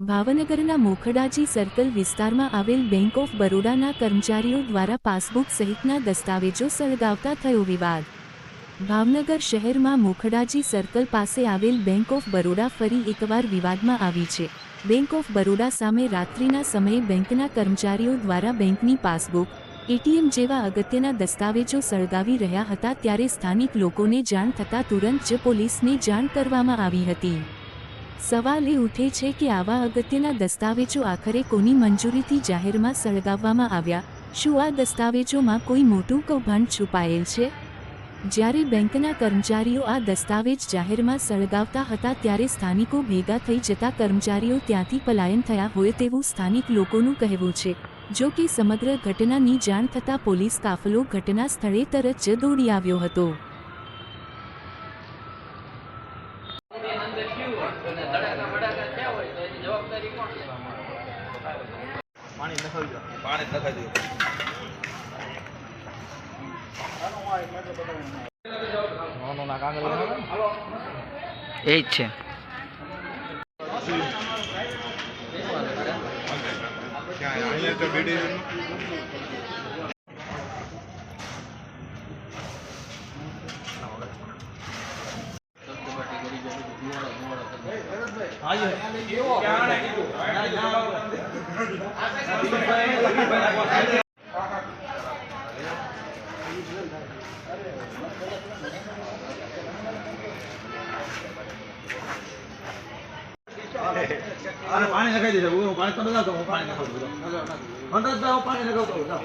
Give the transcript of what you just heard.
ભાવનગરના મોખડાજી સર્કલ વિસ્તારમાં આવેલ બેંક ઓફ બરોડાના કર્મચારીઓ દ્વારા પાસબુક સહિતના દસ્તાવેજો સળગાવતા થયો વિવાદ. ભાવનગર શહેરમાં મોખડાજી સર્કલ પાસે આવેલ બેંક ઓફ બરોડા ફરી એકવાર વિવાદમાં આવી છે. બેંક ઓફ બરોડા સામે રાત્રિના સમયે બેંકના કર્મચારીઓ દ્વારા બેંકની પાસબુક, એટીએમ જેવા અગત્યના દસ્તાવેજો સળગાવી રહ્યા હતા ત્યારે સ્થાનિક લોકોને જાણ થતાં તુરંત જ પોલીસને જાણ કરવામાં આવી હતી. સવાલ એ ઉઠે છે કે આવા અગત્યના દસ્તાવેજો આખરે કોની મંજૂરીથી જાહેરમાં સળગાવવામાં આવ્યા? શું આ દસ્તાવેજોમાં કોઈ મોટું કૌભાંડ છુપાયેલ છે? જ્યારે બેંકના કર્મચારીઓ આ દસ્તાવેજ જાહેરમાં સળગાવતા હતા ત્યારે સ્થાનિકો ભેગા થઈ જતા કર્મચારીઓ ત્યાંથી પલાયન થયા હોય તેવું સ્થાનિક લોકોનું કહેવું છે. જો કે સમગ્ર ઘટનાની જાણ થતાં પોલીસ કાફલો ઘટના સ્થળે તરત જ દોડી આવ્યો હતો. પાણી નખાવી દો પાણી નખાઈ દીધું નાનો ના એ જ છે. અરે પાણી નખાઈ દેજો હું પાણી તમે નખાવતો, હું પાણી નખાવું અંદર જ હું પાણી નખાવતો જાઓ.